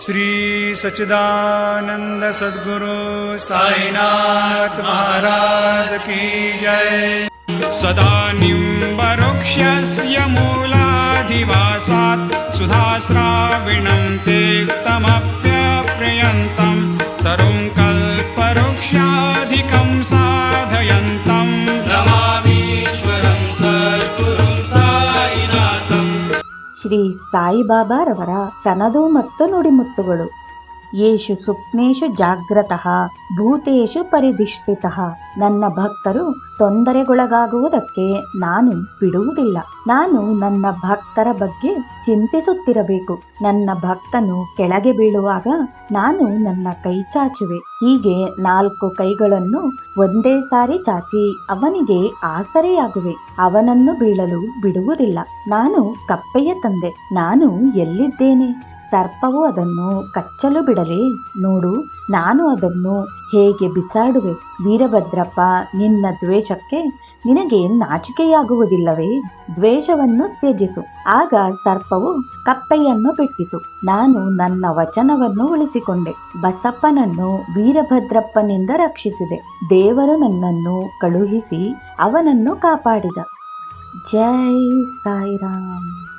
श्री सच्चिदानंद सद्गुरु की जय। सदा निम्बरुक्षस्य मूलाधिवासात् सुधाश्राविणं तेक्तमप्यप्रियन्तं तरुं कल्पवृक्षाधिकं ಶ್ರೀ ಸಾಯಿಬಾಬಾರವರ ಸನದು ಮತ್ತು ನುಡಿಮುತ್ತುಗಳು. ಯೇಷು ಸುಪ್ನೇಶು ಜಾಗ್ರತಃ ಭೂತೇಶು ಪರಿಧಿಷ್ಠಿತ. ನನ್ನ ಭಕ್ತರು ತೊಂದರೆಗೊಳಗಾಗುವುದಕ್ಕೆ ನಾನು ಬಿಡುವುದಿಲ್ಲ. ನಾನು ನನ್ನ ಭಕ್ತರ ಬಗ್ಗೆ ಚಿಂತಿಸುತ್ತಿರಬೇಕು. ನನ್ನ ಭಕ್ತನು ಕೆಳಗೆ ಬೀಳುವಾಗ ನಾನು ನನ್ನ ಕೈ ಚಾಚುವೆ. ಹೀಗೆ ನಾಲ್ಕು ಕೈಗಳನ್ನು ಒಂದೇ ಸಾರಿ ಚಾಚಿ ಅವನಿಗೆ ಆಸರೆಯಾಗುವೆ. ಅವನನ್ನು ಬೀಳಲು ಬಿಡುವುದಿಲ್ಲ. ನಾನು ಕಪ್ಪೆಯ ತಂದೆ. ನಾನು ಎಲ್ಲಿದ್ದೇನೆ? ಸರ್ಪವು ಅದನ್ನು ಕಚ್ಚಲು ಬಿಡಲಿ. ನೋಡು, ನಾನು ಅದನ್ನು ಹೇಗೆ ಬಿಸಾಡುವೆ? ವೀರಭದ್ರಪ್ಪ, ನಿನ್ನ ದ್ವೇಷಕ್ಕೆ ನಿನಗೆ ನಾಚಿಕೆಯಾಗುವುದಿಲ್ಲವೇ? ದ್ವೇಷವನ್ನು ತ್ಯಜಿಸು. ಆಗ ಸರ್ಪವು ಕಪ್ಪೆಯನ್ನು ಬಿಟ್ಟಿತು. ನಾನು ನನ್ನ ವಚನವನ್ನು ಉಳಿಸಿಕೊಂಡೆ. ಬಸಪ್ಪನನ್ನು ವೀರಭದ್ರಪ್ಪನಿಂದ ರಕ್ಷಿಸಿದೆ. ದೇವರು ನನ್ನನ್ನು ಕಳುಹಿಸಿ ಅವನನ್ನು ಕಾಪಾಡಿದ. ಜೈ ಸಾಯಿರಾಮ್.